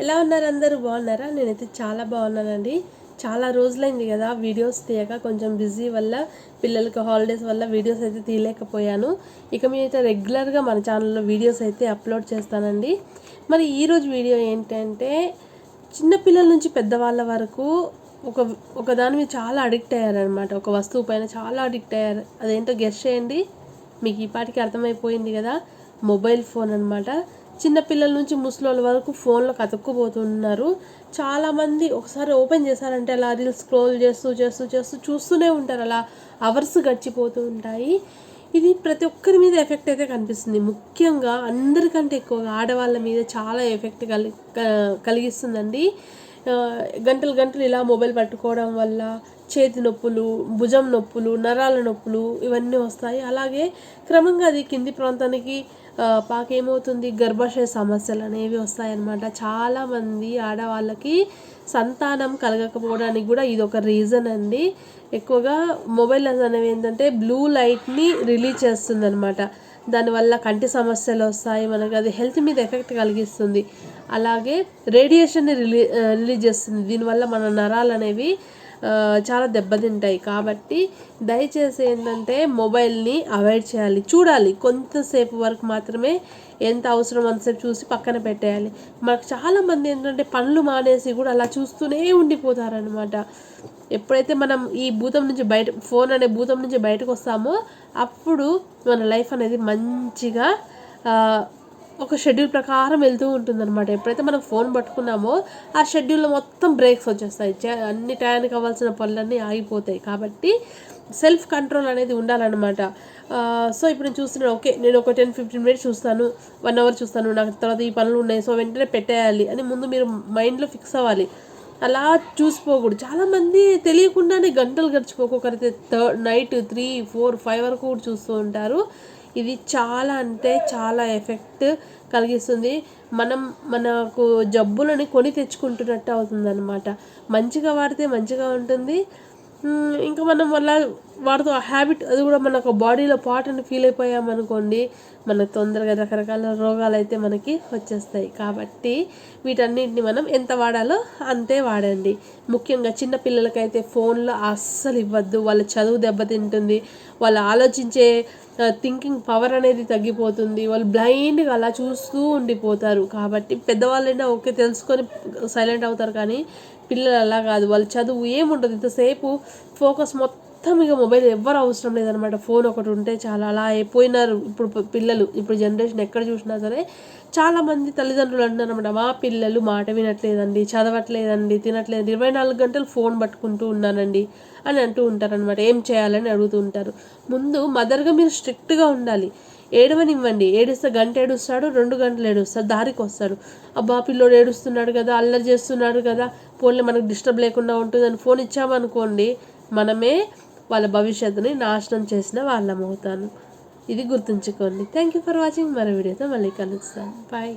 ఎలా ఉన్నారు అందరూ? బాగున్నారా? నేనైతే చాలా బాగున్నానండి. చాలా రోజులైంది కదా వీడియోస్ తీయక కొంచెం బిజీ వల్ల పిల్లలకి హాలిడేస్ వల్ల వీడియోస్ అయితే తీయలేకపోయాను. ఇక మీరైతే రెగ్యులర్గా మన ఛానల్లో వీడియోస్ అయితే అప్లోడ్ చేస్తానండి. మరి ఈరోజు వీడియో ఏంటంటే చిన్నపిల్లల నుంచి పెద్దవాళ్ళ వరకు ఒక ఒక దాని మీద చాలా అడిక్ట్ అయ్యారనమాట ఒక వస్తువు పైన చాలా అడిక్ట్ అయ్యారు. అదేంటో గెస్ట్ చేయండి. మీకు ఈ పాటికి అర్థమైపోయింది కదా మొబైల్ ఫోన్ అనమాట చిన్నపిల్లల నుంచి ముసలోళ్ళ వరకు ఫోన్లో కతుక్కుపోతున్నారు. చాలామంది ఒకసారి ఓపెన్ చేశారంటే అలా రీల్స్ స్క్రోల్ చేస్తూ చేస్తూ చేస్తూ చూస్తూనే ఉంటారు. అలా అవర్స్ గడిచిపోతూ ఉంటాయి. ఇది ప్రతి ఒక్కరి మీద ఎఫెక్ట్ అయితే కనిపిస్తుంది. ముఖ్యంగా అందరికంటే ఎక్కువగా ఆడవాళ్ళ మీద చాలా ఎఫెక్ట్ కలి క- కలిగిస్తుందండి. గంటలు గంటలు ఇలా మొబైల్ పట్టుకోవడం వల్ల చేతి నొప్పులు భుజం నొప్పులు నరాల నొప్పులు ఇవన్నీ వస్తాయి. అలాగే క్రమంగా అది కింది ప్రాంతానికి పాకేమవుతుంది? గర్భాశయ సమస్యలు అనేవి వస్తాయన్నమాట. చాలామంది ఆడవాళ్ళకి సంతానం కలగకపోవడానికి కూడా ఇది ఒక రీజన్ అండి. ఎక్కువగా మొబైల్ అనేవి ఏంటంటే బ్లూ లైట్ని రిలీజ్ చేస్తుంది అనమాట దానివల్ల కంటి సమస్యలు వస్తాయి మనకు అది హెల్త్ మీద ఎఫెక్ట్ కలిగిస్తుంది. అలాగే రేడియేషన్ని రిలీ రిలీజ్ చేస్తుంది. దీనివల్ల మన నరాలు అనేవి చాలా దెబ్బతింటాయి. కాబట్టి దయచేసి ఏంటంటే మొబైల్ని అవాయిడ్ చేయాలి. చూడాలి. కొంతసేపు వరకు మాత్రమే ఎంత అవసరం అంతసేపు చూసి పక్కన పెట్టేయాలి. మనకు చాలామంది ఏంటంటే పనులు మానేసి కూడా అలా చూస్తూనే ఉండిపోతారనమాట ఎప్పుడైతే మనం ఈ భూతం నుంచి బయట ఫోన్ అనే భూతం నుంచి బయటకు వస్తామో అప్పుడు మన లైఫ్ అనేది మంచిగా ఒక షెడ్యూల్ ప్రకారం వెళ్తూ ఉంటుందన్నమాట. ఎప్పుడైతే మనం ఫోన్ పట్టుకున్నామో ఆ షెడ్యూల్లో మొత్తం బ్రేక్స్ వచ్చేస్తాయి. అన్ని టయానికి అవ్వాల్సిన పనులన్నీ ఆగిపోతాయి. కాబట్టి సెల్ఫ్ కంట్రోల్ అనేది ఉండాలన్నమాట. సో ఇప్పుడు నేను చూస్తున్నాను ఓకే నేను ఒక టెన్ ఫిఫ్టీన్ మినిట్స్ చూస్తాను వన్ అవర్ చూస్తాను నాకు తర్వాత ఈ పనులు ఉన్నాయి సో వెంటనే పెట్టేయాలి అని ముందు మీరు మైండ్లో ఫిక్స్ అవ్వాలి. అలా చూసిపోకూడదు. చాలామంది తెలియకుండానే గంటలు గడిచిపోకొకరైతే third night three four five వరకు కూడా చూస్తూ ఉంటారు. ఇది చాలా అంటే చాలా ఎఫెక్ట్ కలిగిస్తుంది. మనం మనకు జబ్బులని కొని తెచ్చుకుంటున్నట్టు అవుతుంది అనమాట మంచిగా వాడితే మంచిగా ఉంటుంది. ఇంకా మనం వల్ల వాటితో హ్యాబిట్ అది కూడా మనకు బాడీలో పార్ట్ అని ఫీల్ అయిపోయామనుకోండి మనకు తొందరగా రకరకాల రోగాలు అయితే మనకి వచ్చేస్తాయి. కాబట్టి వీటన్నిటిని మనం ఎంత వాడాలో అంతే వాడండి. ముఖ్యంగా చిన్న పిల్లలకైతే ఫోన్లో అస్సలు ఇవ్వద్దు. వాళ్ళ చదువు దెబ్బతింటుంది. వాళ్ళు ఆలోచించే థింకింగ్ పవర్ అనేది తగ్గిపోతుంది. వాళ్ళు బ్లైండ్గా అలా చూస్తూ ఉండిపోతారు. కాబట్టి పెద్దవాళ్ళైనా ఓకే తెలుసుకొని సైలెంట్ అవుతారు కానీ పిల్లలు అలా కాదు. వాళ్ళ చదువు ఏముండదు. ఇంతసేపు ఫోకస్ మొత్తం మొత్తం ఇక మొబైల్ ఎవ్వరు అవసరం లేదనమాట ఫోన్ ఒకటి ఉంటే చాలా అలా అయిపోయినారు ఇప్పుడు పిల్లలు. ఇప్పుడు జనరేషన్ ఎక్కడ చూసినా సరే చాలామంది తల్లిదండ్రులు అంటున్నారు అనమాట మా పిల్లలు మాట వినట్లేదండి చదవట్లేదండి తినట్లేదు ఇరవై నాలుగు గంటలు ఫోన్ పట్టుకుంటూ ఉన్నానండి అని అంటూ ఉంటారనమాట ఏం చేయాలని అడుగుతూ ఉంటారు. ముందు మదర్గా మీరు స్ట్రిక్ట్గా ఉండాలి. ఏడవనివ్వండి. ఏడిస్తే గంట ఏడుస్తాడు రెండు గంటలు ఏడుస్తాడు దారికి వస్తాడు. అబ్బా పిల్లోడు ఏడుస్తున్నాడు కదా అల్లరి చేస్తున్నాడు కదా. ఫోన్లో మనకు డిస్టర్బ్ లేకుండా ఉంటుందని ఫోన్ ఇచ్చామనుకోండి మనమే వాళ్ళ భవిష్యత్తుని నాశనం చేసిన వాళ్ళం అవుతాను ఇది గుర్తుంచుకోండి. థ్యాంక్ యూ ఫర్ వాచింగ్ మరో వీడియోతో మళ్ళీ కలుస్తాను. బాయ్